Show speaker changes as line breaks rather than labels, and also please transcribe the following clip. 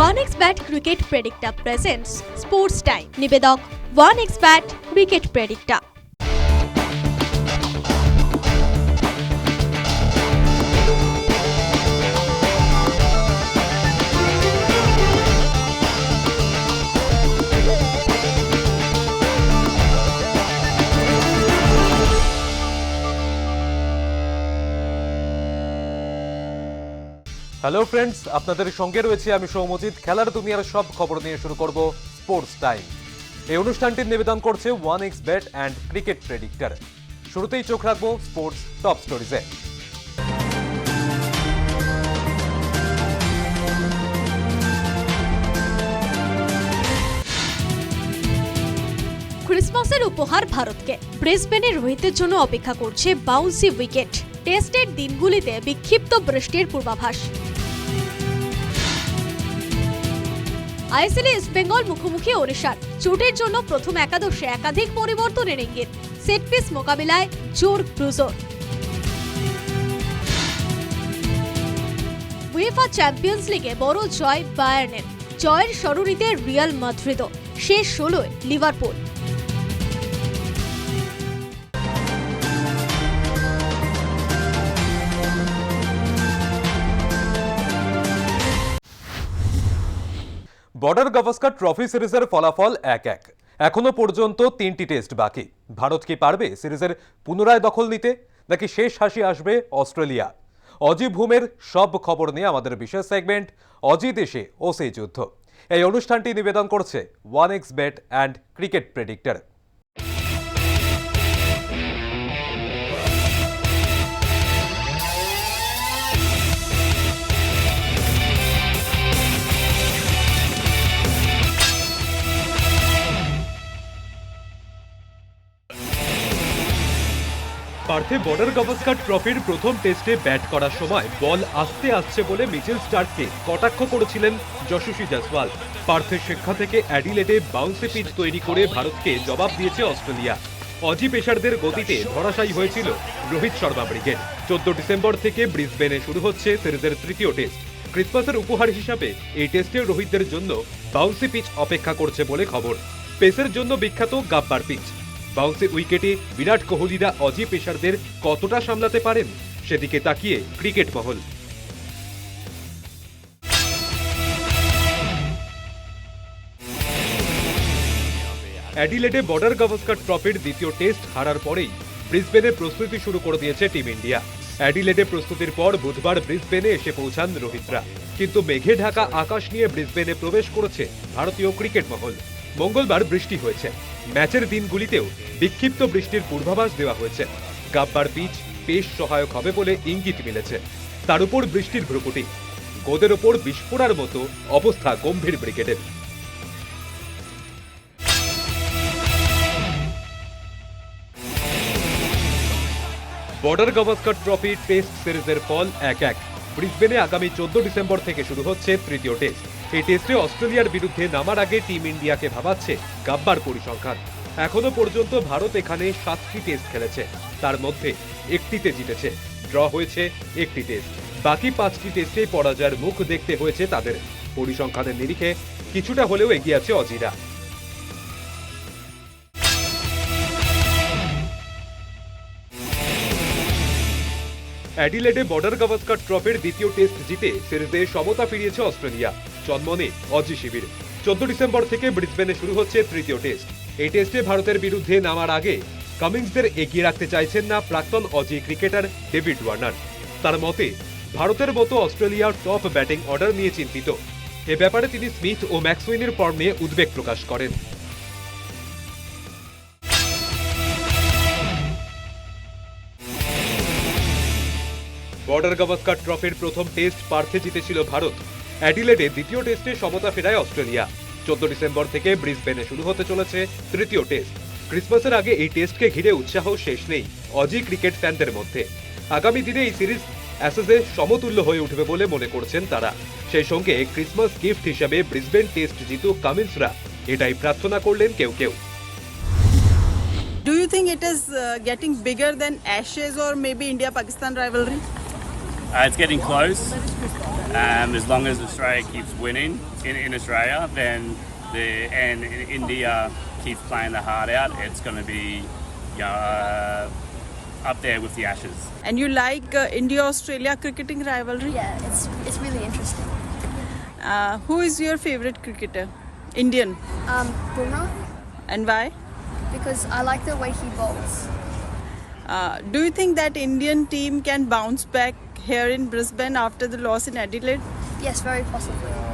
One X bat cricket predicta presents sports time নিবেদক one X bat cricket predicta
hello friends আপনাদের সঙ্গে রয়েছে আমি সৌমজিৎ খেলার দুনিয়ার সব খবর নিয়ে শুরু করব স্পোর্টস টাইম এই অনুষ্ঠানটির নিবেদন করছে one X bat and cricket predictor শুরুতেই চোখ রাখব স্পোর্টস টপ স্টোরিজে
ক্রিসমাসের উপহার ভারতকে। ব্রিসবেনে রোহিতের জন্য অপেক্ষা করছে বাউন্সি উইকেট। টেস্টের দিনগুলিতে বিক্ষিপ্ত বৃষ্টির পূর্বাভাস। আইএসএলে ইস্টবেঙ্গল মুখোমুখি ওড়িশার। চোটের জন্য প্রথম একাদশে একাধিক পরিবর্তনের ইঙ্গিত সেট পিস মোকাবিলায় জোর ক্রুজোর। উয়েফা চ্যাম্পিয়ন্স লিগে বড় জয় বায়ার্নের। জয়ের সরণিতে রিয়াল মাদ্রিদ শেষ ষোলোয় লিভারপুল।
বর্ডার গাভাস্কার ট্রফি সিরিজের ফলাফল এক এক। এখনও পর্যন্ত তিনটি টেস্ট বাকি। ভারত কি পারবে সিরিজের পুনরায় দখল নিতে? নাকি শেষ হাসি আসবে অস্ট্রেলিয়া? অজি ভূমের সব খবর নিয়ে আমাদের বিশেষ সেগমেন্ট অজি দেশে ও সেই যুদ্ধ। এই অনুষ্ঠানটি নিবেদন করছে one X bet and cricket predictor. পার্থে border Gavaskar ট্রফির প্রথম টেস্টে ব্যাট করার সময় বল আসতে আসছে বলে মিচেল স্টার্ককে কটাক্ষ করেছিলেন যশস্বী জয়সওয়াল। পার্থের শিক্ষা থেকে অ্যাডিলেডে বাউন্সি পিচ তৈরি করে ভারতকে জবাব দিয়েছে অস্ট্রেলিয়া। অজি পেশারদের গতিতে ধরাশায়ী হয়েছিল রোহিত শর্মা ব্রিগেড। চোদ্দ ডিসেম্বর থেকে ব্রিসবেনে শুরু হচ্ছে সিরিজের তৃতীয় টেস্ট। ক্রিসমাসের উপহার হিসাবে এই টেস্টে রোহিতদের জন্য বাউন্সি পিচ অপেক্ষা করছে বলে খবর। পেসের জন্য বিখ্যাত গাব্বার পিচ বাউন্সি উইকেটে বিরাট কোহলিরা অজি পেশারদের কতটা সামলাতে পারেন, সেদিকে তাকিয়ে ক্রিকেট মহল। অ্যাডিলেডে বর্ডার গাভাস্কার ট্রফির দ্বিতীয় টেস্ট হারার পরেই ব্রিসবেনে প্রস্তুতি শুরু করে দিয়েছে টিম ইন্ডিয়া। অ্যাডিলেডে প্রস্তুতির পর বুধবার ব্রিসবেনে এসে পৌঁছান রোহিতরা। কিন্তু মেঘে ঢাকা আকাশ নিয়ে ব্রিসবেনে প্রবেশ করেছে ভারতীয় ক্রিকেট মহল। মঙ্গলবার বৃষ্টি হয়েছে। ম্যাচের দিনগুলিতেও বিক্ষিপ্ত বৃষ্টির পূর্বাভাস দেওয়া হয়েছে। গাব্বার পিচ বেশ সহায়ক হবে বলে ইঙ্গিত মিলেছে। তার উপর বৃষ্টির ভ্রুকুটি। গোদের ওপর বিস্ফোরার মতো অবস্থা গম্ভীর ব্রিগেডের। বর্ডার গাভাস্কার ট্রফি টেস্ট সিরিজের ফল এক এক। ব্রিসবেনে আগামী চোদ্দ ডিসেম্বর থেকে শুরু হচ্ছে তৃতীয় টেস্ট। এই টেস্টে অস্ট্রেলিয়ার বিরুদ্ধে নামার আগে টিম ইন্ডিয়াকে ভাবাচ্ছে গাব্বার পরিসংখ্যান। এখনও পর্যন্ত ভারত এখানে সাতটি টেস্ট খেলেছে। তার মধ্যে একটিতে জিতেছে। ড্র হয়েছে একটি টেস্ট। বাকি পাঁচটি টেস্টে পরাজয়ের মুখ দেখতে হয়েছে তাদের। পরিসংখ্যানের নিরিখে কিছুটা হলেও এগিয়ে আছে অজিরা। অ্যাডিলেডে বর্ডার গাভাস্কার ট্রফির দ্বিতীয় টেস্ট জিতে সিরিজে সমতা ফিরিয়েছে অস্ট্রেলিয়া। জন্মনে অজি শিবির। চোদ্দ ডিসেম্বর থেকে ব্রিসবেনে শুরু হচ্ছে তৃতীয় টেস্ট। এই টেস্টে ভারতের বিরুদ্ধে নামার আগে কামিংসদের এগিয়ে রাখতে চাইছেন না প্রাক্তন অজি ক্রিকেটার ডেভিড ওয়ার্নার। তার মতে, ভারতের মতো অস্ট্রেলিয়ার টপ ব্যাটিং অর্ডার নিয়ে চিন্তিত। এ ব্যাপারে তিনি স্মিথ ও ম্যাক্সুইনের ফর্ম নিয়ে উদ্বেগ প্রকাশ করেন। বর্ডার গাভাস্কার ট্রফির প্রথম টেস্ট পার্থে জিতেছিল ভারত। অ্যাডিলেডে দ্বিতীয় টেস্টে সমতা ফেরায় অস্ট্রেলিয়া। চোদ্দ ডিসেম্বর থেকে ব্রিসবেনে শুরু হতে চলেছে তৃতীয় টেস্ট। ক্রিসমাসের আগে এই টেস্টকে ঘিরে উৎসাহ শেষ নেই অজি ক্রিকেট ফ্যানদের মধ্যে। আগামী দিনে এই সিরিজ অ্যাসেসে সমতুল্য হয়ে উঠবে বলে মনে করছেন তারা। সেই সঙ্গে ক্রিসমাস গিফট হিসাবে ব্রিসবেন টেস্ট জিতুক কামিন্সরা। এটাই প্রার্থনা করলেন কেউ কেউ।
Do you think it is uh, getting bigger than Ashes or maybe India Pakistan rivalry?
Uh, it's getting close. Um, as long as Australia keeps winning in, in Australia, then the and in India keeps playing the heart out, it's going to be you know, uh, up there with the Ashes.
And you like uh, India-Australia cricketing rivalry?
Yeah, it's it's really interesting.
Uh, who is your favorite cricketer? Indian.
Um, Bumrah,
And why?
because I like the way he bowls.
Uh, do you think that Indian team can bounce back here in Brisbane after the loss in Adelaide?
Yes, very possibly.